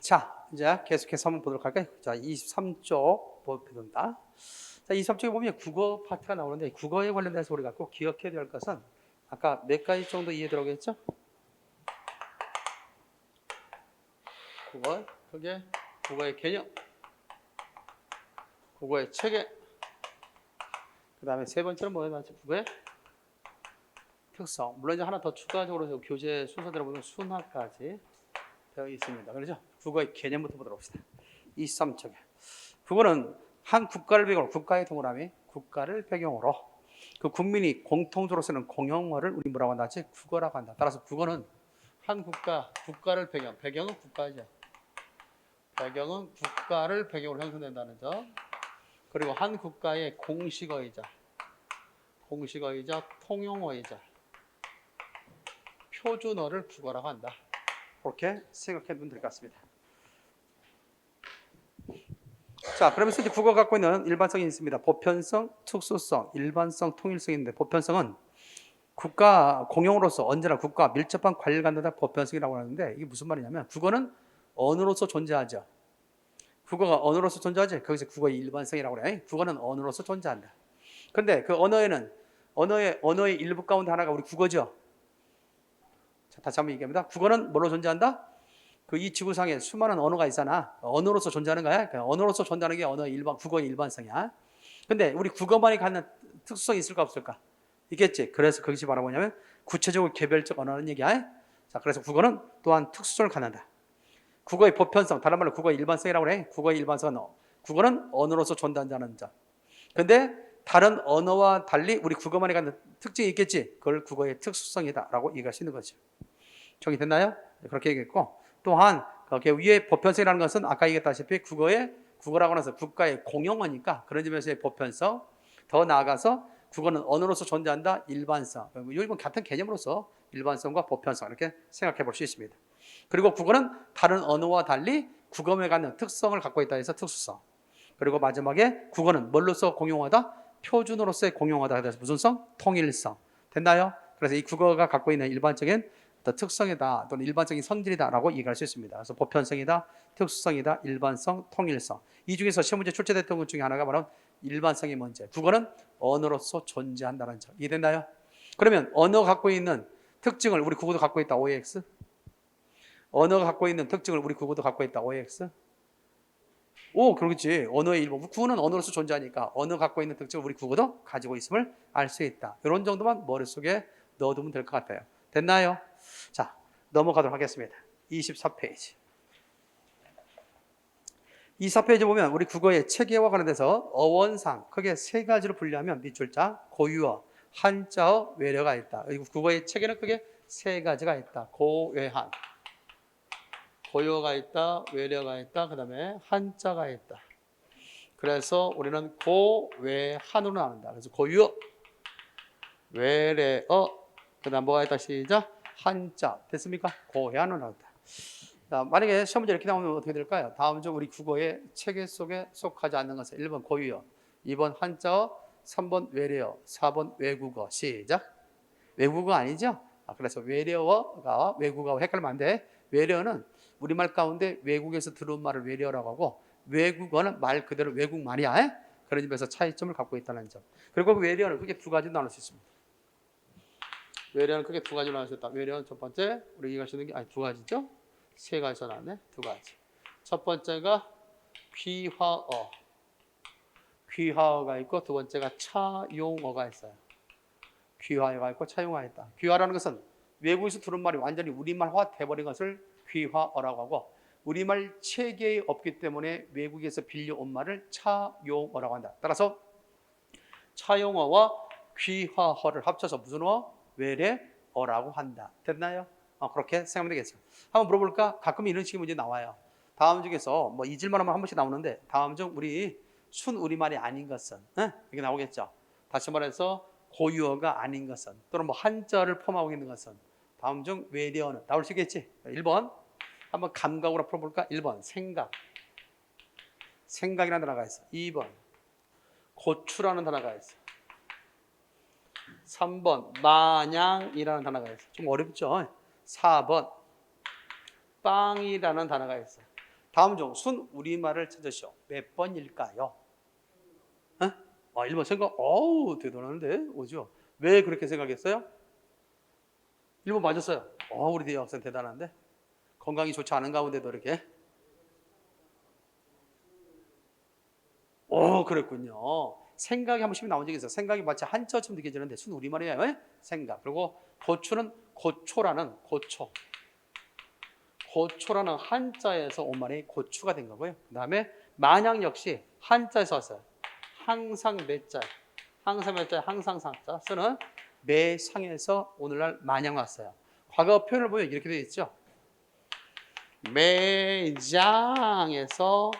자, 이제 계속해서 한번 보도록 할까요? 자, 23쪽 보입니다. 자, 23쪽에 보면 국어 파트가 나오는데 국어에 관련돼서 우리가 꼭 기억해야 될 것은 아까 몇 가지 정도 이해되라고 했죠? 국어, 그게 국어의 개념, 국어의 체계, 그 다음에 세 번째는 뭐예요? 맞죠? 국어의 특성. 물론 이제 하나 더 추가적으로 교재 순서대로 보면 순화까지 되어 있습니다. 그렇죠? 국어의 개념부터 보도록 합시다. 23쪽에. 국어는 한 국가를 배경으로, 국가의 동그라미, 국가를 배경으로 그 국민이 공통적으로 쓰는 공용어를 우리 뭐라고 한다? 지 국어라고 한다. 따라서 국어는 한 국가, 국가를 배경, 배경은 국가죠. 배경은 국가를 배경으로 형성된다는 점. 그리고 한 국가의 공식어이자, 공식어이자 통용어이자 표준어를 국어라고 한다. 그렇게 생각해 두면 될 것 같습니다. 자, 그러면서 이제 국어가 갖고 있는 일반성이 있습니다. 보편성, 특수성, 일반성, 통일성인데 보편성은 국가 공용으로서 언제나 국가 밀접한 갖는다 보편성이라고 하는데 이게 무슨 말이냐면 국어는 언어로서 존재하죠. 국어가 언어로서 존재하지. 거기서 국어의 일반성이라고 그래. 국어는 언어로서 존재한다. 근데 그 언어에는 언어의 언어의 일부 가운데 하나가 우리 국어죠. 자, 다시 한번 얘기합니다. 국어는 뭘로 존재한다? 그 이 지구상에 수많은 언어가 있잖아. 언어로서 존재하는 거야. 그 언어로서 존재하는 게 언어의 일반 국어의 일반성이야. 근데 우리 국어만이 갖는 특수성이 있을까 없을까? 있겠지. 그래서 그것이 바로 뭐냐면 구체적으로 개별적 언어라는 얘기야. 자, 그래서 국어는 또한 특수성을 갖는다. 국어의 보편성, 다른 말로 국어의 일반성이라고 그래. 국어의 일반성은 어, 국어는 언어로서 존재한다는 점. 근데 다른 언어와 달리 우리 국어만이 갖는 특징이 있겠지. 그걸 국어의 특수성이다라고 얘기할 수 있는 거죠. 정리됐나요? 네, 그렇게 얘기했고 또한 거기에 위에 보편성이라는 것은 아까 얘기했다시피 국어의 국어라고 해서 국가의 공용어니까 그런 점에서의 보편성 더 나아가서 국어는 언어로서 존재한다 일반성. 이건 같은 개념으로서 일반성과 보편성 이렇게 생각해 볼 수 있습니다. 그리고 국어는 다른 언어와 달리 국어에 갖는 특성을 갖고 있다 해서 특수성. 그리고 마지막에 국어는 뭘로서 공용하다? 표준어로서의 공용하다 해서 무슨 성? 통일성. 됐나요? 그래서 이 국어가 갖고 있는 일반적인 특성이다 또는 일반적인 성질이다라고 얘기할 수 있습니다. 그래서 보편성이다, 특수성이다, 일반성, 통일성. 이 중에서 시험 문제 출제됐던 것 중에 하나가 바로 일반성의 문제. 국어는 언어로서 존재한다는 점. 이해됐나요? 그러면 언어가 갖고 있는 특징을 우리 국어도 갖고 있다. OX. 언어가 갖고 있는 특징을 우리 국어도 갖고 있다. OX. 오, 그렇지. 언어의 일부. 국어는 언어로서 존재하니까 언어 갖고 있는 특징을 우리 국어도 가지고 있음을 알 수 있다. 이런 정도만 머릿속에 넣어두면 될 것 같아요. 됐나요? 자, 넘어가도록 하겠습니다. 24페이지. 24페이지 보면 우리 국어의 체계와 관련돼서 어원상 크게 세 가지로 분류하면 밑줄자, 고유어, 한자어, 외래가 있다. 그리고 국어의 체계는 크게 세 가지가 있다. 고외한. 고유어가 있다, 외래가 있다, 그 다음에 한자가 있다. 그래서 우리는 고외한으로 나눈다. 그래서 고유어, 외래어, 그 다음 뭐가 있다, 시작. 한자 됐습니까? 자, 만약에 시험 문제 이렇게 나오면 어떻게 될까요? 다음 중 우리 국어의 체계 속에 속하지 않는 것은 1번 고유어, 2번 한자어, 3번 외래어, 4번 외국어. 시작. 외국어 아니죠? 아, 그래서 외래어가 외국어와 헷갈리면 안 돼. 외래어는 우리말 가운데 외국에서 들어온 말을 외래어라고 하고 외국어는 말 그대로 외국 말이야. 에? 그런 점에서 차이점을 갖고 있다는 점. 그리고 그 외래어는 크게 두 가지로 나눌 수 있습니다. 외래어는 크게 두 가지로 나눌 수 있다. 외래어는 첫 번째 우리 얘기할 수 있는 게 아니 두 가지죠. 세 가지서 나왔네. 두 가지. 첫 번째가 귀화어. 귀화어가 있고 두 번째가 차용어가 있어요. 귀화어가 있고 차용어가 있다. 귀화라는 것은 외국에서 들은 말이 완전히 우리말화 돼버린 것을 귀화어라고 하고 우리말 체계에 없기 때문에 외국에서 빌려온 말을 차용어라고 한다. 따라서 차용어와 귀화어를 합쳐서 무슨 어? 외래어라고 한다. 됐나요? 어, 그렇게 생각하면 되겠어요. 한번 물어볼까? 가끔 이런 식의 문제 나와요. 다음 중에서 뭐 잊을만 하면 한 번씩 나오는데 다음 중 우리 순 우리말이 아닌 것은 에? 이게 나오겠죠. 다시 말해서 고유어가 아닌 것은 또는 뭐 한자를 포함하고 있는 것은 다음 중 외래어는 나올 수 있겠지. 1번 한번 감각으로 풀어볼까? 1번 생각 생각이라는 단어가 있어. 2번 고추라는 단어가 있어. 3번 마냥이라는 단어가 있어. 좀 어렵죠? 4번 빵이라는 단어가 있어. 다음 중 순 우리말을 찾으시오. 몇 번일까요? 어? 아, 1번 생각, 어우, 대단한데? 오죠? 왜 그렇게 생각했어요? 1번 맞았어요. 어, 우리 대학생 대단한데? 건강이 좋지 않은 가운데도 이렇게. 오, 그랬군요. 생각이 한 번씩 나온 적이 있어요. 생각이 마치 한자처럼 느껴지는데 순 우리말이에요. 예? 생각. 그리고 고추는 고초라는 고초. 고초라는 한자에서 온 말이 고추가 된 거고요. 그 다음에 만약 역시 한자에서 왔어요. 항상 매자, 항상 매자, 항상 상자 쓰는 매상에서 오늘날 만약 왔어요. 과거 표현을 보면 이렇게 되어 있죠. 매장에서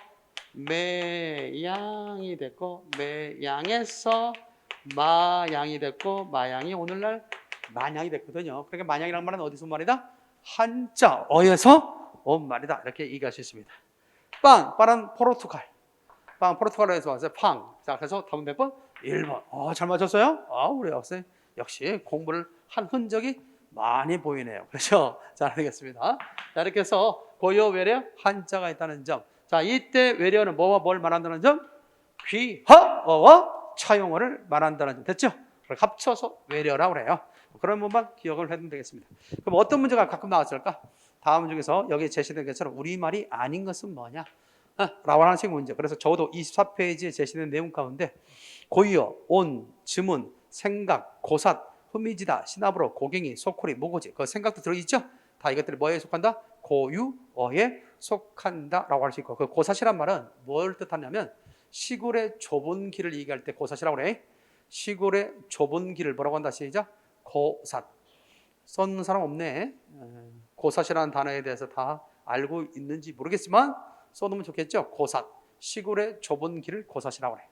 매양이 됐고 매양에서 마양이 됐고 마양이 오늘날 만양이 됐거든요. 그러니까 만양이라는 말은 어디서 온 말이다? 한자 어에서 온 말이다. 이렇게 얘기할 수 있습니다. 빵, 빵은 포르투갈. 빵, 포르투갈에서 왔어요. 팡. 자, 그래서 답은 몇 번? 1번. 어, 잘 맞췄어요? 아, 우리 학생 역시 공부를 한 흔적이 많이 보이네요. 그렇죠? 잘 되겠습니다. 자, 이렇게 해서 고요 외래 한자가 있다는 점. 자, 이때 외래어는 뭐와 뭘 말한다는 점? 귀하어와 차용어를 말한다는 점. 됐죠? 그걸 합쳐서 외래어라고 그래요. 그런 부분만 기억을 해두면 되겠습니다. 그럼 어떤 문제가 가끔 나왔을까? 다음 중에서 여기 제시된 것처럼 우리말이 아닌 것은 뭐냐? 어, 라고 하는 식의 문제. 그래서 저도 24페이지에 제시된 내용 가운데 고유어, 온, 지문, 생각, 고삿, 흠이지다, 시나브로, 고갱이, 소쿠리, 모고지 그 생각도 들어있죠? 다 이것들이 뭐에 속한다? 고유어에 속한다라고 할 수 있고 그 고삿이란 말은 뭘 뜻하냐면 시골의 좁은 길을 얘기할 때 고삿이라고 그래. 시골의 좁은 길을 뭐라고 한다 시작? 고삿. 썼는 사람 없네. 에, 고삿이라는 단어에 대해서 다 알고 있는지 모르겠지만 써놓으면 좋겠죠. 고삿. 시골의 좁은 길을 고삿이라고 그래.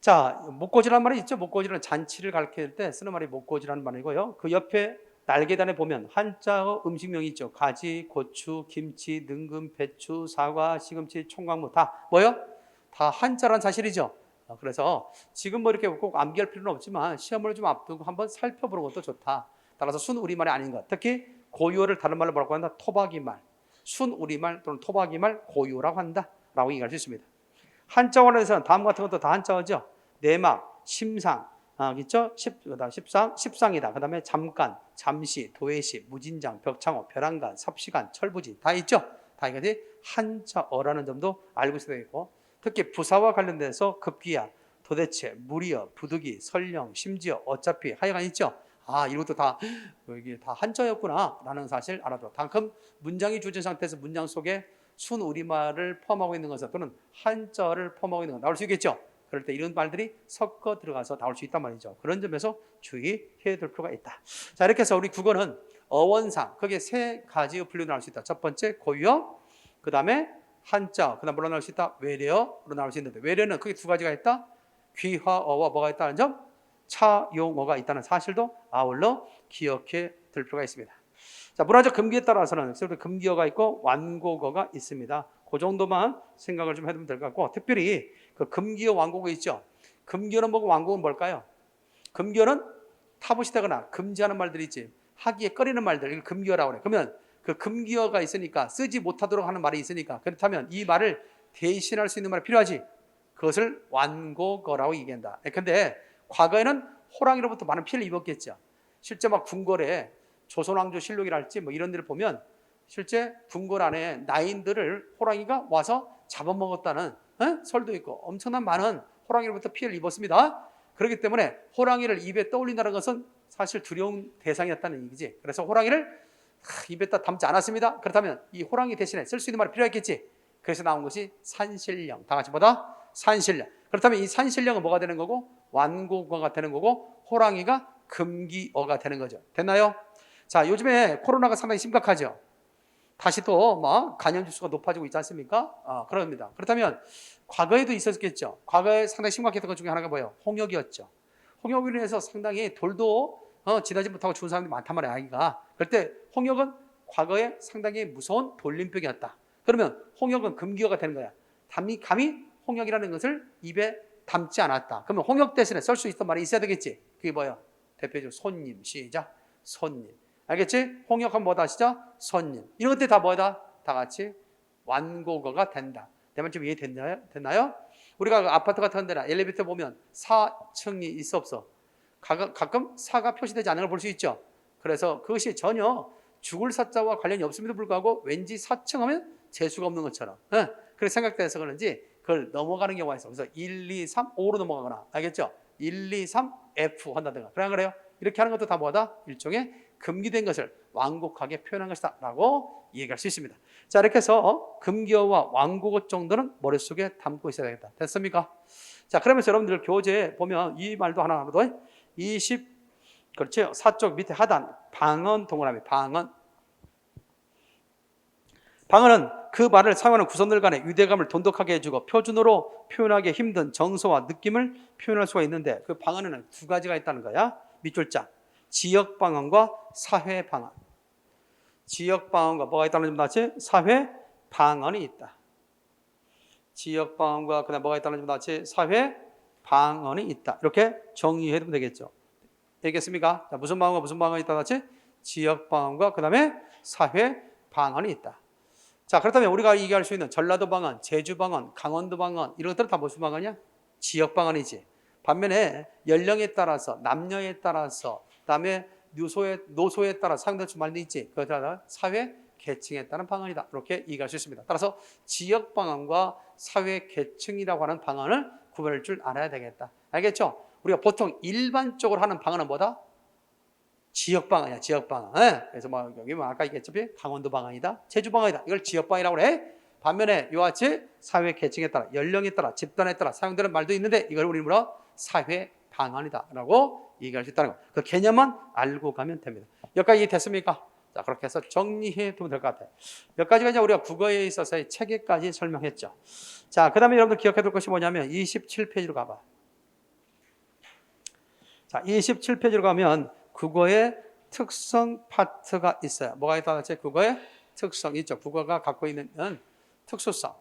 자, 목고지라는 말이 있죠. 목고지는 잔치를 가리킬 때 쓰는 말이 목고지라는 말이고요. 그 옆에 날개단에 보면 한자어 음식명이 있죠. 가지, 고추, 김치, 능금, 배추, 사과, 시금치, 총각무 다 뭐요? 다 한자란 사실이죠. 어, 그래서 지금 뭐 이렇게 꼭 암기할 필요는 없지만 시험을 좀 앞두고 한번 살펴보는 것도 좋다. 따라서 순 우리말이 아닌 것. 특히 고유어를 다른 말로 뭐라고 한다? 토박이 말. 순 우리말 또는 토박이 말 고유어라고 한다 라고 얘기할 수 있습니다. 한자원에서는 다음 같은 것도 다 한자어죠. 내막, 심상, 아, 있죠? 십, 그다음 십상, 십상이다. 그 다음에 잠깐, 잠시, 도회시, 무진장, 벽창호, 벼랑간, 섭시간, 철부지 다 있죠? 다 이것이 한자어라는 점도 알고 있어야 되겠고 특히 부사와 관련돼서 급기야, 도대체, 무리여, 부득이, 설령, 심지어, 어차피 하여간 있죠? 아, 이것도 다 이게 다 한자였구나 라는 사실 알아둬. 단큼 문장이 주어진 상태에서 문장 속에 순 우리말을 포함하고 있는 것은 또는 한자를 포함하고 있는 것 나올 수 있겠죠? 그럴 때 이런 말들이 섞어 들어가서 나올 수 있단 말이죠. 그런 점에서 주의해야 될 필요가 있다. 자, 이렇게 해서 우리 국어는 어원상 크게 세 가지의 분류로 나올 수 있다. 첫 번째 고유어, 그 다음에 한자, 그 다음 뭐로 나올 수 있다? 외래어로 나올 수 있는데 외래어는 크게 두 가지가 있다. 귀화어와 뭐가 있다는 점, 차용어가 있다는 사실도 아울러 기억해 둘 필요가 있습니다. 자, 문화적 금기에 따라서는 금기어가 있고 완곡어가 있습니다. 그 정도만 생각을 좀 해두면 될 것 같고 특별히 그 금기어 완곡어 있죠. 금기어는 뭐고 완곡은 뭘까요? 금기어는 타부시되거나 금지하는 말들이 있지. 하기에 꺼리는 말들 이걸 금기어라고 그래. 그러면 그 금기어가 있으니까 쓰지 못하도록 하는 말이 있으니까 그렇다면 이 말을 대신할 수 있는 말이 필요하지. 그것을 완곡어라고 얘기한다. 근데 과거에는 호랑이로부터 많은 피해를 입었겠죠. 실제 막 궁궐에 조선왕조 실록이랄지 뭐 이런 데를 보면 실제 궁궐 안에 나인들을 호랑이가 와서 잡아먹었다는 에? 설도 있고 엄청난 많은 호랑이로부터 피해를 입었습니다. 그렇기 때문에 호랑이를 입에 떠올린다는 것은 사실 두려운 대상이었다는 얘기지. 그래서 호랑이를 입에다 담지 않았습니다. 그렇다면 이 호랑이 대신에 쓸 수 있는 말이 필요했겠지. 그래서 나온 것이 산신령. 다 같이 보다 산신령. 그렇다면 이 산신령은 뭐가 되는 거고 완곡어가 되는 거고 호랑이가 금기어가 되는 거죠. 됐나요? 자, 요즘에 코로나가 상당히 심각하죠. 다시 또 뭐 간염 지수가 높아지고 있지 않습니까? 아, 그럽니다. 그렇다면 과거에도 있었겠죠. 과거에 상당히 심각했던 것 중에 하나가 뭐예요? 홍역이었죠. 홍역으로 인해서 상당히 돌도 어, 지나지 못하고 죽은 사람들이 많단 말이에요, 아기가. 그럴 때 홍역은 과거에 상당히 무서운 돌림병이었다. 그러면 홍역은 금기어가 되는 거야. 감히, 감히 홍역이라는 것을 입에 담지 않았다. 그러면 홍역 대신에 쓸 수 있던 말이 있어야 되겠지. 그게 뭐야? 대표적으로 손님, 시작. 손님. 알겠지? 홍역하면 뭐다 시작? 손님. 이런 것들이 다 뭐다? 다 같이 완고거가 된다. 대만 좀 이해됐나요? 됐나요? 우리가 그 아파트 같은 데나 엘리베이터 보면 4층이 있어 없어. 가- 가끔 4가 표시되지 않은 걸 볼 수 있죠. 그래서 그것이 전혀 죽을 사자와 관련이 없음에도 불구하고 왠지 4층 하면 재수가 없는 것처럼 예, 그렇게 생각돼서 그런지 그걸 넘어가는 경우가 있어. 그래서 1, 2, 3, 5로 넘어가거나 알겠죠? 1, 2, 3, F 한다든가 그냥 그래요. 이렇게 하는 것도 다 뭐다? 일종의 금기된 것을 완곡하게 표현한 것이다 라고 이해할 수 있습니다. 자 이렇게 해서 어, 금기어와 완곡어 정도는 머릿속에 담고 있어야 되겠다. 됐습니까? 자 그러면서 여러분들 교재 보면 이 말도 하나 하나 더 20, 그렇죠. 사쪽 밑에 하단 방언 동그라미 방언 방언은 그 말을 사용하는 구성들 간의 유대감을 돈독하게 해주고 표준어로 표현하기 힘든 정서와 느낌을 표현할 수가 있는데 그 방언에는 두 가지가 있다는 거야. 밑줄자 지역 방언과 사회 방언. 지역 방언과 뭐가 있다는 점 나지? 사회 방언이 있다. 지역 방언과 그다음 뭐가 있다는 점 나지? 사회 방언이 있다. 이렇게 두면 되겠죠. 되겠습니까? 자, 무슨 방언과 무슨 방언이 있다 나지? 지역 방언과 그다음에 사회 방언이 있다. 자, 그렇다면 우리가 얘기할 수 있는 전라도 방언, 제주 방언, 강원도 방언 이런 것들은 다 무슨 방언이야? 지역 방언이지. 반면에 연령에 따라서 남녀에 따라서 그 다음에 노소에 노소에 따라 사용될 수 말도 있지. 그에 따라 사회 계층에 따른 방언이다. 이렇게 이해할 수 있습니다. 따라서 지역 방언과 사회 계층이라고 하는 방언을 구별할 줄 알아야 되겠다. 알겠죠? 우리가 보통 일반적으로 하는 방언은 뭐다? 지역 방언이야, 지역 방언. 예. 그래서 뭐 여기 뭐 아까 얘기했지만 강원도 방언이다, 제주 방언이다. 이걸 지역 방언이라고 그래. 반면에 이와 같이 사회 계층에 따라, 연령에 따라, 집단에 따라 사용되는 말도 있는데 이걸 우리 뭐라 사회 방언이다라고 얘기할 수 있다는 거. 그 개념만 알고 가면 됩니다. 여기까지 이해됐습니까? 자, 그렇게 해서 정리해 두면 될 것 같아요. 몇 가지가 이제 우리가 국어에 있어서의 체계까지 설명했죠. 자, 그 다음에 여러분들 기억해 둘 것이 뭐냐면 27페이지로 가봐. 자, 27페이지로 가면 국어의 특성 파트가 있어요. 뭐가 있다 지 국어의 특성 있죠. 국어가 갖고 있는 특수성.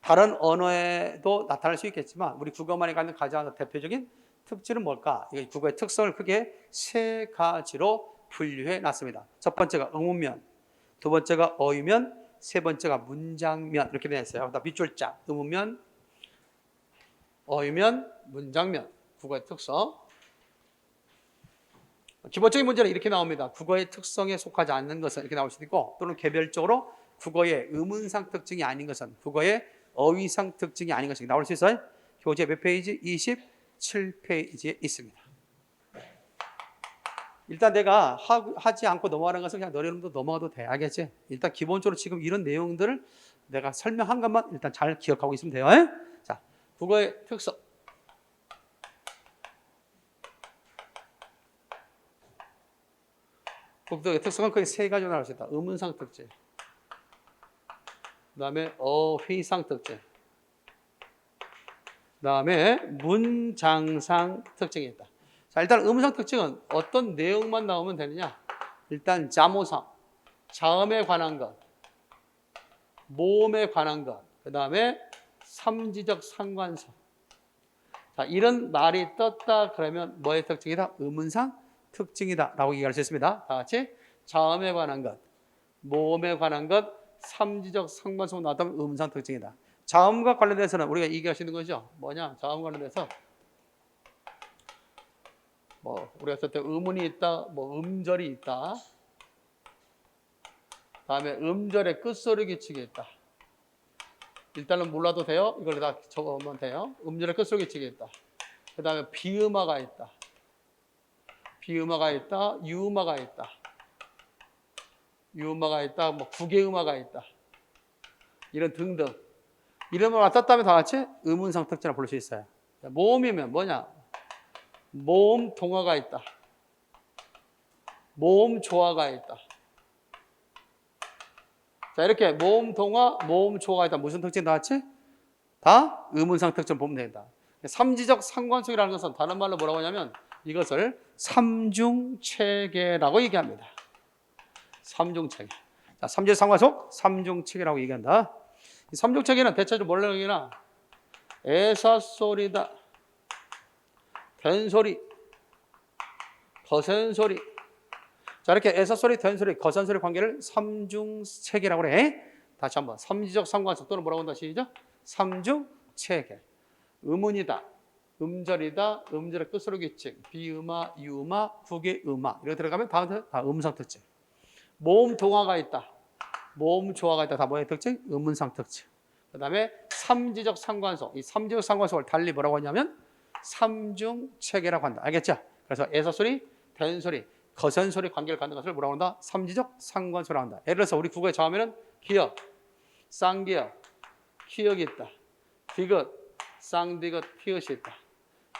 다른 언어에도 나타날 수 있겠지만 우리 국어만이 갖는 가장 대표적인 특질은 뭘까? 이 국어의 특성을 크게 세 가지로 분류해 놨습니다. 첫 번째가 의문면, 두 번째가 어휘면, 세 번째가 문장면 이렇게 되어 있어요. 그다음 밑줄자 의문면, 어휘면, 문장면 국어의 특성. 기본적인 문제는 이렇게 나옵니다. 국어의 특성에 속하지 않는 것은 이렇게 나올 수도 있고 또는 개별적으로 국어의 의문상 특징이 아닌 것은 국어의 어휘상 특징이 아닌 것이 나올 수 있어요. 교재 몇 페이지? 27페이지에 있습니다. 일단 내가 하, 지 않고 넘어가는 것은 그냥 너네들도 넘어가도 돼. 알겠지? 일단 기본적으로 지금 이런 내용들을 내가 설명한 것만 일단 잘 기억하고 있으면 돼요. 에? 자, 국어의 특성. 국어의 특성은 크게 세 가지로 나눌 수 있다. 의문상 특징. 그 다음에 어휘상 특징. 그 다음에 문장상 특징이 있다. 자, 일단 의문상 특징은 어떤 내용만 나오면 되느냐? 일단 자모상, 자음에 관한 것, 모음에 관한 것, 그 다음에 삼지적 상관성. 자, 이런 말이 떴다 그러면 뭐의 특징이다? 의문상 특징이다 라고 얘기할 수 있습니다. 다 같이 자음에 관한 것, 모음에 관한 것, 삼지적 상관성 나왔다면 의문상 특징이다. 자음과 관련돼서는 우리가 얘기할 수 있는 거죠. 뭐냐? 자음 관련돼서 뭐 우리가 쓸때 의문이 있다, 뭐 음절이 있다. 다음에 음절의 끝소리 기치기 있다. 일단은 몰라도 돼요. 이걸 다 적으면 돼요. 음절의 끝소리 기치기 있다. 그 다음에 비음화가 있다. 비음화가 있다. 유음화가 있다. 유음화가 있다. 뭐 국외음화가 있다. 이런 등등. 이름을 왔다면 다 같이 의문상 특징을 부를 수 있어요. 모음이면 뭐냐? 모음 동화가 있다. 모음 조화가 있다. 자, 이렇게 모음 동화, 모음 조화가 있다. 무슨 특징 다 같이? 다 의문상 특징 보면 된다. 삼지적 상관성이라는 것은 다른 말로 뭐라고 하냐면 이것을 삼중체계라고 얘기합니다. 삼중체계. 자, 삼지적 상관성, 삼중체계라고 얘기한다. 이 삼중체계는 대체적으로 뭘로 얘기나? 애사소리다. 된소리, 거센소리. 자, 이렇게 애사소리, 된소리, 거센소리 관계를 삼중체계라고 그래. 다시 한번 삼지적 상관성 또는 뭐라고 한다 시죠? 삼중 체계. 음운이다. 음절이다. 음절의 끝으로 규칙. 비음아, 유음아, 국의 음아. 이렇게 들어가면 다음 다 음성 특징. 모음 동화가 있다. 모음 조화가 있다. 다 뭐의 특징? 음운상 특징. 그 다음에 삼지적 상관성. 이 삼지적 상관성을 달리 뭐라고 하냐면 삼중 체계라고 한다. 알겠죠? 그래서 에서 소리, 된 소리, 거선 소리 관계를 갖는 것을 뭐라고 한다? 삼지적 상관소라고 한다. 예를 들어서 우리 국어에 정하면은 기역, 쌍기역, 기역이 있다. 디귿, 쌍디귿, 피읍이 있다.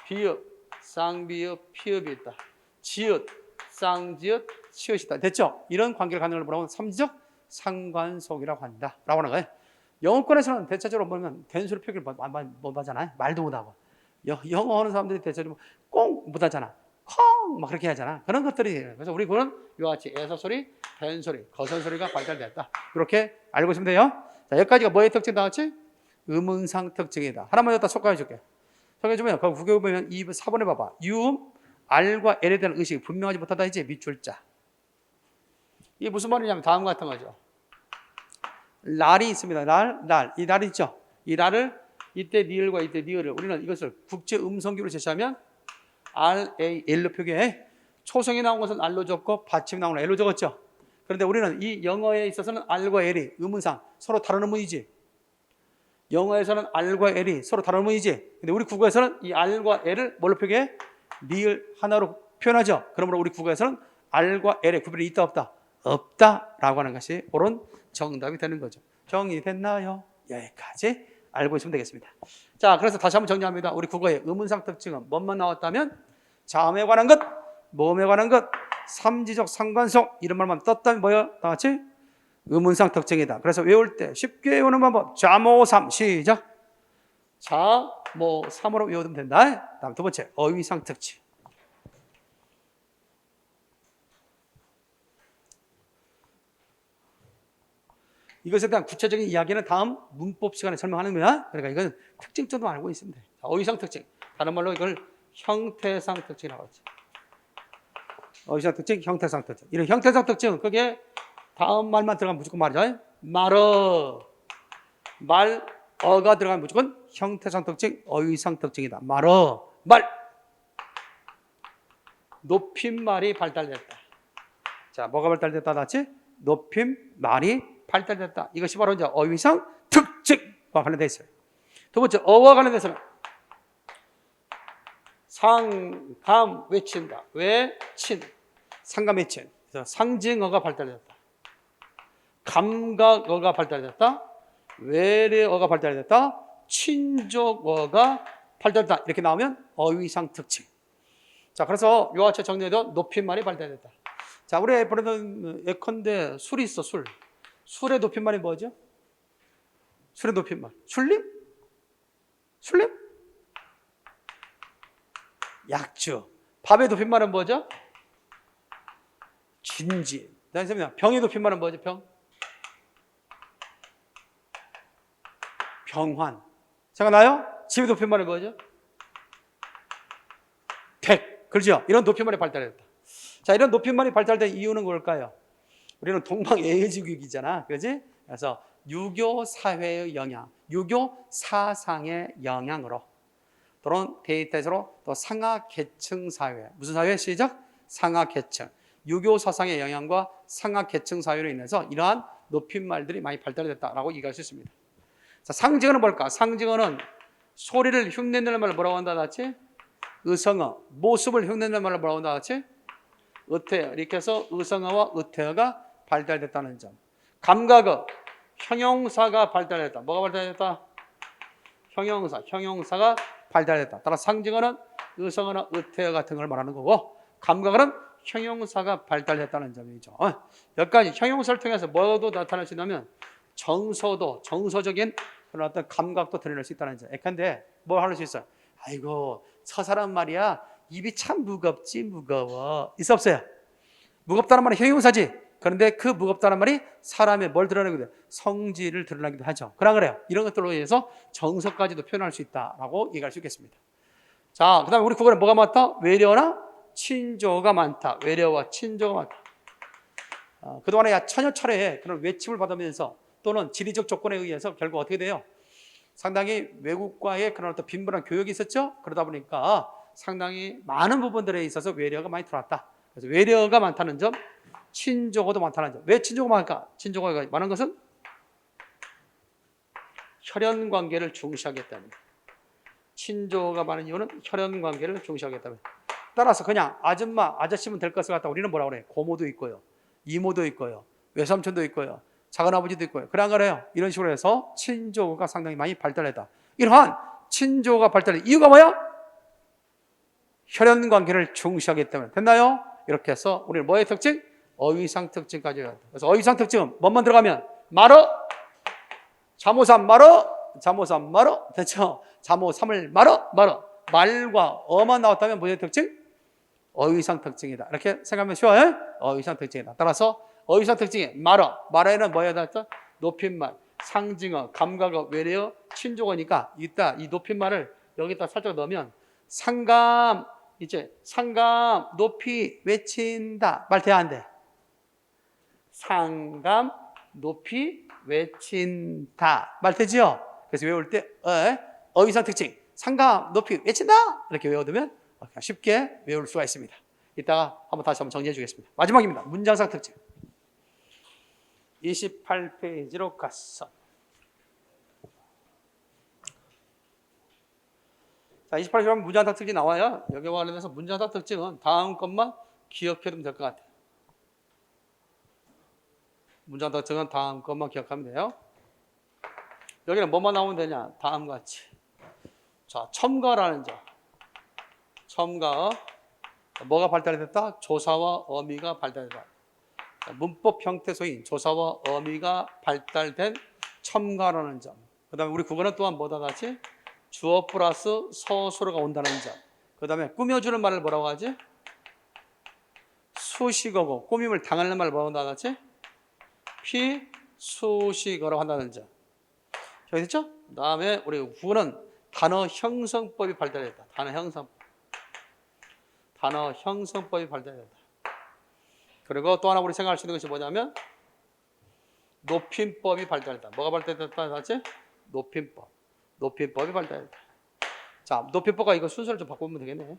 비읍, 쌍비읍, 피읍이 있다. 지읒, 쌍지읒, 치읒이 있다. 됐죠? 이런 관계를 갖는 걸 뭐라고 하면 삼지적 상관속이라고 한다. 라고 하는 거예요. 영어권에서는 대체적으로 보면 된소리 표기를 못, 못, 못 하잖아요. 말도 못 하고. 여- 영어 하는 사람들이 대체적으로 꽁 못 하잖아. 콩! 막 그렇게 하잖아. 그런 것들이. 그래서 우리 그는 이와 같이 에서 소리, 된 소리, 거선 소리가 발달됐다. 이렇게 알고 있으면 돼요. 자, 여기까지가 뭐의 특징 나왔지? 음운상 특징이다. 하나만 여기다 속가해 줄게. 속가해 주면, 거기 구겨 보면 2번, 4번에 봐봐. 유음, R과 L에 대한 의식이 분명하지 못하다 이제 밑줄자. 이게 무슨 말이냐면 다음 같은 거죠. 날이 있습니다. 날, 날. 이 날이 있죠. 이 날을 이때 니을과 이때 니을을 우리는 이것을 국제 음성기로 제시하면 R, A, L로 표기해. 초성이 나온 것은 R로 적고 받침이 나온 건 L로 적었죠. 그런데 우리는 이 영어에 있어서는 R과 L이 음운상 서로 다른 음운이지. 영어에서는 R과 L이 서로 다른 음운이지. 근데 우리 국어에서는 이 R과 L을 뭘로 표기해? 니을 하나로 표현하죠. 그러므로 우리 국어에서는 R과 L의 구별이 있다 없다? 없다라고 하는 것이 옳은 정답이 되는 거죠. 정리됐나요? 여기까지 알고 있으면 되겠습니다. 자, 그래서 다시 한번 정리합니다. 우리 국어의 의문상 특징은 뭐만 나왔다면 자음에 관한 것, 모음에 관한 것, 삼지적 상관성 이런 말만 떴다면 뭐야? 다 같이 의문상 특징이다. 그래서 외울 때 쉽게 외우는 방법 자모삼 시작. 자모삼으로 외우면 된다. 다음 두 번째 어휘상 특징. 이것에 대한 구체적인 이야기는 다음 문법 시간에 설명하는 거야. 그러니까 이건 특징 정도 알고 있으면 돼. 자, 어휘상 특징. 다른 말로 이걸 형태상 특징이라고 하지. 어휘상 특징, 형태상 특징. 이런 형태상 특징은 그게 다음 말만 들어가면 무조건 말이죠. 말어. 말, 어가 들어가면 무조건 형태상 특징, 어휘상 특징이다. 말어. 말. 높임말이 발달됐다. 자, 뭐가 발달됐다 같이? 높임말이 발달됐다. 이것이 바로 이제 어휘상 특징과 관련되어 있어요. 두 번째, 어와 관련돼서는 상감 외친다. 외친. 상감 외친. 그래서 상징어가 발달됐다. 감각어가 발달됐다. 외래어가 발달됐다. 친족어가 발달됐다. 이렇게 나오면 어휘상 특징. 자, 그래서 요아체 정리해도 높임말이 발달됐다. 자, 우리 보는 예컨대 술이 있어, 술. 술의 높임말이 뭐죠? 술의 높임말. 술림? 술림? 약주. 밥의 높임말은 뭐죠? 진지. 다음에 병의 높임말은 뭐죠? 병? 병환. 생각나요? 집의 높임말은 뭐죠? 백. 그렇죠? 이런 높임말이 발달했다. 자, 이런 높임말이 발달된 이유는 뭘까요? 우리는 동방예의지국이잖아. 그지? 그래서 유교 사회의 영향, 유교 사상의 영향으로 또는 데이터에서로 또 상하 계층 사회. 무슨 사회? 시작? 상하 계층. 유교 사상의 영향과 상하 계층 사회로 인해서 이러한 높임말들이 많이 발달됐다라고 얘기할 수 있습니다. 자, 상징어는 뭘까? 상징어는 소리를 흉내내는 말을 뭐라고 한다 같이? 의성어. 모습을 흉내내는 말을 뭐라고 한다 같이? 의태어. 이렇게 해서 의성어와 의태어가 발달됐다는 점. 감각어. 형용사가 발달했다. 뭐가 발달했다? 형용사. 형용사가 발달했다. 따라 상징어는 의성어나 의태어 같은 걸 말하는 거고 감각어는 형용사가 발달했다는 점이죠. 어, 여기까지 형용사를 통해서 뭐도 나타날 수 있냐면 정서도 정서적인 그런 어떤 감각도 드러낼 수 있다는 점. 예컨대 뭘할 수 있어요? 아이고 저 사람 말이야 입이 참 무겁지 무거워. 있어 없어요? 무겁다는 말은 형용사지. 그런데 그 무겁다는 말이 사람의 뭘 드러내기도 해? 성질을 드러내기도 하죠. 그러 그래요. 이런 것들로 인해서 정서까지도 표현할 수 있다라고 얘기할 수 있겠습니다. 자, 그다음에 우리 국어는 뭐가 많다? 외려나 친조가 많다. 외려와 친조가 많다. 어, 그동안에 야 천여 차례 그런 외침을 받으면서 또는 지리적 조건에 의해서 결국 어떻게 돼요? 상당히 외국과의 그런 어떤 빈번한 교역이 있었죠. 그러다 보니까 상당히 많은 부분들에 있어서 외래어가 많이 들어왔다. 그래서 외래어가 많다는 점, 친조어도 많다는 점. 왜 친조어가 많을까? 친조어가 많은 것은 혈연 관계를 중시하기 때문에. 친조어가 많은 이유는 혈연 관계를 때문에. 따라서 그냥 아줌마, 아저씨면 될 것을 갖다 우리는 뭐라 그래? 고모도 있고요. 이모도 있고요. 외삼촌도 있고요. 작은아버지도 있고요. 그래 안 그래요? 이런 식으로 해서 친조어가 상당히 많이 발달했다. 이러한 친조어가 발달한 이유가 뭐야? 혈연 관계를 중시하기 때문에. 됐나요? 이렇게 해서 우리는 뭐의 특징? 어휘상 특징까지 해야 돼. 그래서 어휘상 특징은 뭐만 들어가면 말어, 자모삼 말어, 자모삼 말어, 됐죠? 자모삼을 말어, 말어. 말과 어만 나왔다면 뭐의 특징? 어휘상 특징이다. 이렇게 생각하면 쉬워요. 어휘상 특징이다. 따라서 어휘상 특징이 말어, 말어에는 뭐야 나왔다? 높임말, 상징어, 감각어, 외래어, 친조어니까 이따 이 높임말을 여기다 살짝 넣으면 상감 이제 상감 높이 외친다 말 돼야 안 돼. 상감 높이 외친다 말 되지요? 그래서 외울 때 어, 어휘상 특징 상감 높이 외친다 이렇게 외워두면 그냥 쉽게 외울 수가 있습니다. 이따가 한번 다시 한번 정리해 주겠습니다. 마지막입니다. 문장상 특징. 28페이지로 갔어. 자, 28페이지 하면 문장상 특징이 나와요. 여기와 관련해서 문장상 특징은 다음 것만 기억해 두면 될 것 같아요. 문장 특징은 다음 것만 기억하면 돼요. 여기는 뭐만 나오면 되냐? 다음 같이. 자, 첨가라는 점. 첨가. 뭐가 발달됐다? 조사와 어미가 발달됐다. 자, 문법 형태 소인 조사와 어미가 발달된 첨가라는 점. 그 다음에 우리 국어는 또한 뭐다 같이? 주어 플러스 서술어가 온다는 점. 그 다음에 꾸며주는 말을 뭐라고 하지? 수식어고 꾸밈을 당하는 말을 뭐라고 같이? 피수식어라고 한다는 점. 저기 됐죠? 그 다음에 우리 국어는 단어 형성법이 발달했다. 단어 형성. 단어 형성법이 발달했다. 그리고 또 하나 우리 생각할 수 있는 것이 뭐냐면 높임법이 발달했다. 뭐가 발달했다 하지? 높임법. 높임법이 발달했다. 자, 높임법과 이거 순서를 좀 바꾸면 되겠네.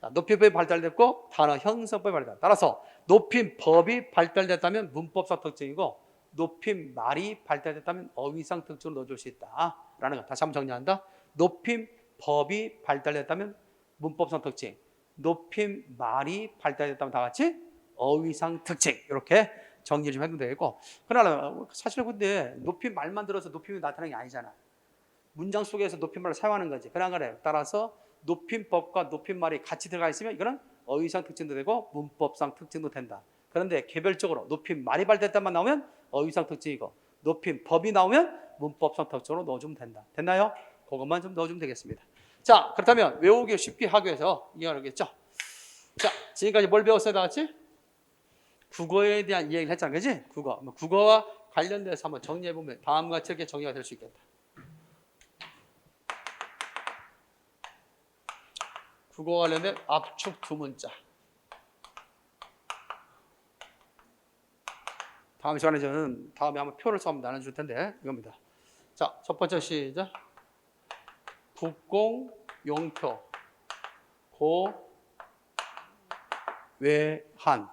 자, 높임법이 발달됐고 단어 형성법이 발달. 따라서 높임법이 발달됐다면 문법상 특징이고 높임말이 발달됐다면 어휘상 특징으로 넣어줄 수 있다라는 거. 다시 한번 정리한다. 높임법이 발달됐다면 문법상 특징. 높임말이 발달됐다면 다 같이 어휘상 특징 이렇게 정리 좀 해도 되겠고 그러나 사실 근데 높임말만 들어서 높임이 나타나는 게 아니잖아. 문장 속에서 높임말을 사용하는 거지. 그러나 그래. 따라서 높임법과 높임말이 같이 들어가 있으면 이거는 어휘상 특징도 되고 문법상 특징도 된다. 그런데 개별적으로 높임말이 발달했다만 나오면 어휘상 특징이고 높임법이 나오면 문법상 특징으로 넣어주면 된다. 됐나요? 그것만 좀 넣어주면 되겠습니다. 자, 그렇다면 외우기 쉽게 하기 위해서 이해하겠죠? 자, 지금까지 뭘 배웠어요, 다 같이? 국어에 대한 이야기를 했잖아, 그지? 국어. 뭐 국어와 관련돼서 한번 정리해 보면 다음과 같이 이렇게 정리가 될 수 있겠다. 관련된 압축 두 문자. 다음 시간에 저는 다음에 한번 표를 써 한번 나눠줄 텐데 이겁니다. 자, 첫 번째 시작. 국공 용표 고 외한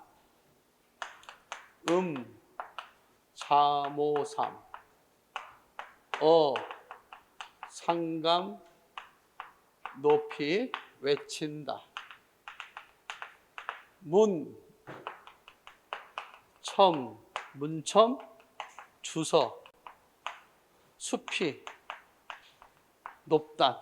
음 자모삼 어 상감 높이 외친다 문 첨, 문첨, 주서, 숲이, 높다.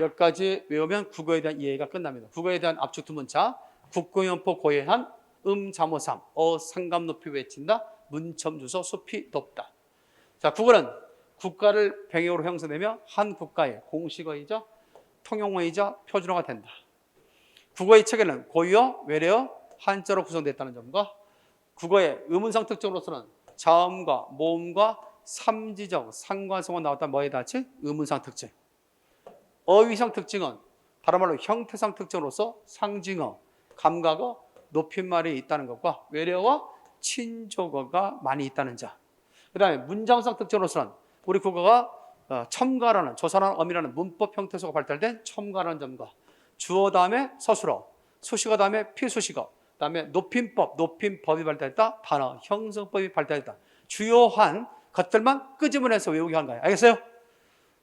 여기까지 외우면 국어에 대한 이해가 끝납니다. 국어에 대한 압축 두 문자, 국공연포 고해한, 음, 자모삼, 어, 상감 높이 외친다, 문첨, 주서, 숲이, 높다. 자, 국어는 국가를 배경으로 형성되며 한 국가의 공식어이자 통용어이자 표준어가 된다. 국어의 체계는 고유어, 외래어, 한자로 구성됐다는 점과 국어의 의문상 특징으로서는 자음과 모음과 삼지적 상관성어 나왔다 뭐에 닿지? 의문상 특징. 어휘상 특징은 다른 말로 형태상 특징으로서 상징어, 감각어, 높임말이 있다는 것과 외래어와 친족어가 많이 있다는 점. 그 다음에 문장성 특징으로서는 우리 국어가 어, 첨가라는 조사라는 어미라는 문법 형태소가 발달된 첨가라는 점과 주어 다음에 서술어, 수식어 다음에 피수식어, 그다음에 높임법, 높임법이 발달했다. 단어 형성법이 발달했다. 주요한 것들만 끄집어내서 외우게 하는 거예요. 알겠어요?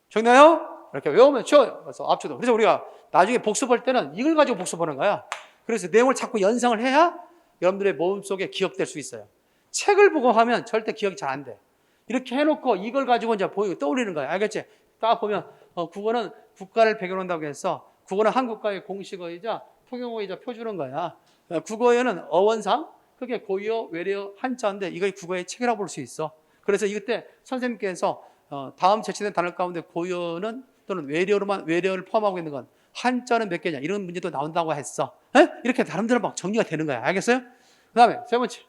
정나요? 이렇게 외우면 쉬워요. 그래서 압축도. 그래서 우리가 나중에 복습할 때는 이걸 가지고 복습하는 거야. 그래서 내용을 자꾸 연상을 해야 여러분들의 마음속에 기억될 수 있어요. 책을 보고 하면 절대 기억이 잘 안 돼. 이렇게 해놓고 이걸 가지고 이제 보이고 떠올리는 거야. 알겠지? 딱 보면 어, 국어는 국가를 배경으로 한다고 해서 국어는 한국가의 공식어이자 통용어이자 표주는 거야. 어, 국어에는 어원상 그게 고유어, 외래어, 한자인데 이걸 국어의 책이라고 볼 수 있어. 그래서 이때 선생님께서 어, 다음 제시된 단어 가운데 고유어는 또는 외래어로만 외래어를 포함하고 있는 건 한자는 몇 개냐 이런 문제도 나온다고 했어. 에? 이렇게 나름대로 막 정리가 되는 거야. 알겠어요? 그다음에 세 번째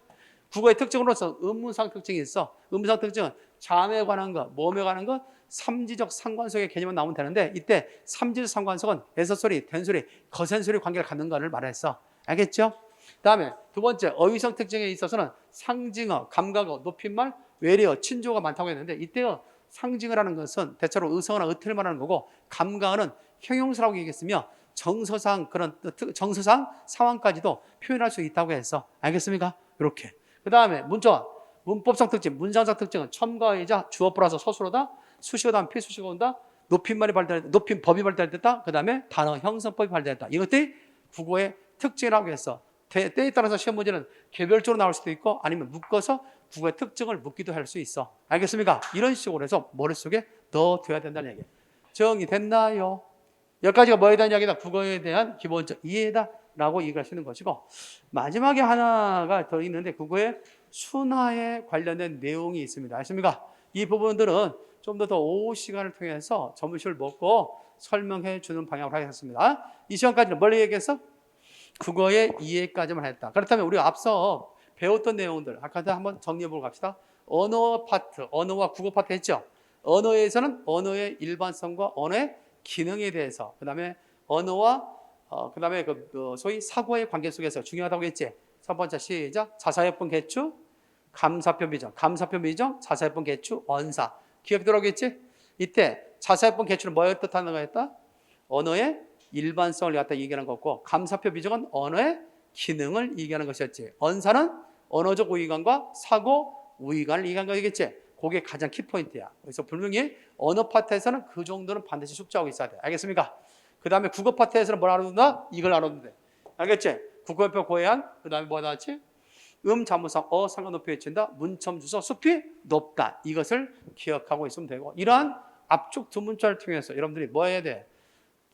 국어의 특징으로서 의문상 특징이 있어. 의문상 특징은 잠에 관한 것, 몸에 관한 것, 삼지적 상관속의 개념만 나오면 되는데 이때 삼지적 상관속은 에서소리, 된소리, 거센소리 관계를 갖는 것을 말했어. 알겠죠? 다음에 두 번째 어휘성 특징에 있어서는 상징어, 감각어, 높임말, 외래어, 친조가 많다고 했는데 이때요 상징어라는 것은 대체로 의성어나 의틀을 말하는 거고 감각어는 형용사라고 얘기했으며 정서상 그런 특- 정서상 상황까지도 표현할 수 있다고 해서 알겠습니까? 이렇게 그 다음에 문자 문법상 특징, 문장상 특징은 첨가이자 주어 플러스 서술어다 수식어 다음 필수식어 온다 높임말이 발달 높임 법이 발달됐다 그 다음에 단어 형성법이 발달됐다 이것들이 국어의 특징이라고 해서 때- 때에 따라서 시험 문제는 개별적으로 나올 수도 있고 아니면 묶어서 국어의 특징을 묻기도 할 수 있어 알겠습니까? 이런 식으로 해서 머릿속에 넣어둬야 된다는 얘기예요 정리됐나요? 여기까지가 뭐에 대한 이야기다? 국어에 대한 기본적 이해다 라고 얘기할 수 있는 것이고 마지막에 하나가 더 있는데 국어의 순화에 관련된 내용이 있습니다. 아십니까? 이 부분들은 좀 더 더 오후 시간을 통해서 점심을 먹고 설명해 주는 방향으로 하겠습니다. 이 시간까지는 멀리 얘기해서 국어의 이해까지만 했다. 그렇다면 우리가 앞서 배웠던 내용들 아까도 한번 정리해 보고 갑시다. 언어 파트, 언어와 국어 파트 했죠? 언어에서는 언어의 일반성과 언어의 기능에 대해서 그 다음에 언어와 어, 그다음에 그, 그 소위 사고의 관계 속에서 중요하다고 했지. 첫 번째 시작. 자사협분 개추, 감사표 미정, 감사표 미정, 자사협분 개추, 언사. 기억 들어오겠지? 이때 자사협분 개추는 뭘 뜻하는 거였다? 언어의 일반성을 갖다 얘기하는 거고 감사표 미정은 언어의 기능을 얘기하는 것이었지. 언사는 언어적 우위관과 사고 우위관을 얘기한 거겠지. 그게 가장 키포인트야. 그래서 분명히 언어 파트에서는 그 정도는 반드시 숙지하고 있어야 돼. 알겠습니까? 그 다음에 국어 파트에서는 뭘 알아둔다? 이걸 돼. 알겠지? 국어표 고해한, 그 다음에 뭐 나왔지? 음, 자무상, 어, 상관 높이 외친다. 문첨 주소, 숲이 높다. 이것을 기억하고 있으면 되고. 이러한 앞쪽 두 문자를 통해서 여러분들이 뭐 해야 돼?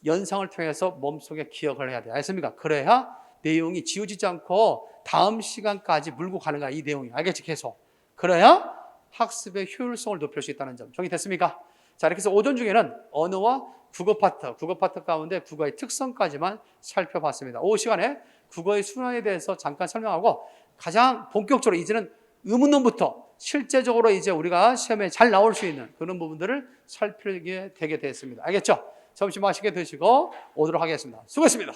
연상을 통해서 몸속에 기억을 해야 돼. 알겠습니까? 그래야 내용이 지워지지 않고 다음 시간까지 물고 가는 거야. 이 내용이. 알겠지? 계속. 그래야 학습의 효율성을 높일 수 있다는 점. 정리됐습니까? 자, 이렇게 해서 오전 중에는 언어와 국어 파트, 국어 파트 가운데 국어의 특성까지만 살펴봤습니다. 오후 시간에 국어의 순환에 대해서 잠깐 설명하고 가장 본격적으로 이제는 의문론부터 실제적으로 이제 우리가 시험에 잘 나올 수 있는 그런 부분들을 살피게 되게 됐습니다. 알겠죠? 점심 맛있게 드시고 오도록 하겠습니다. 수고했습니다.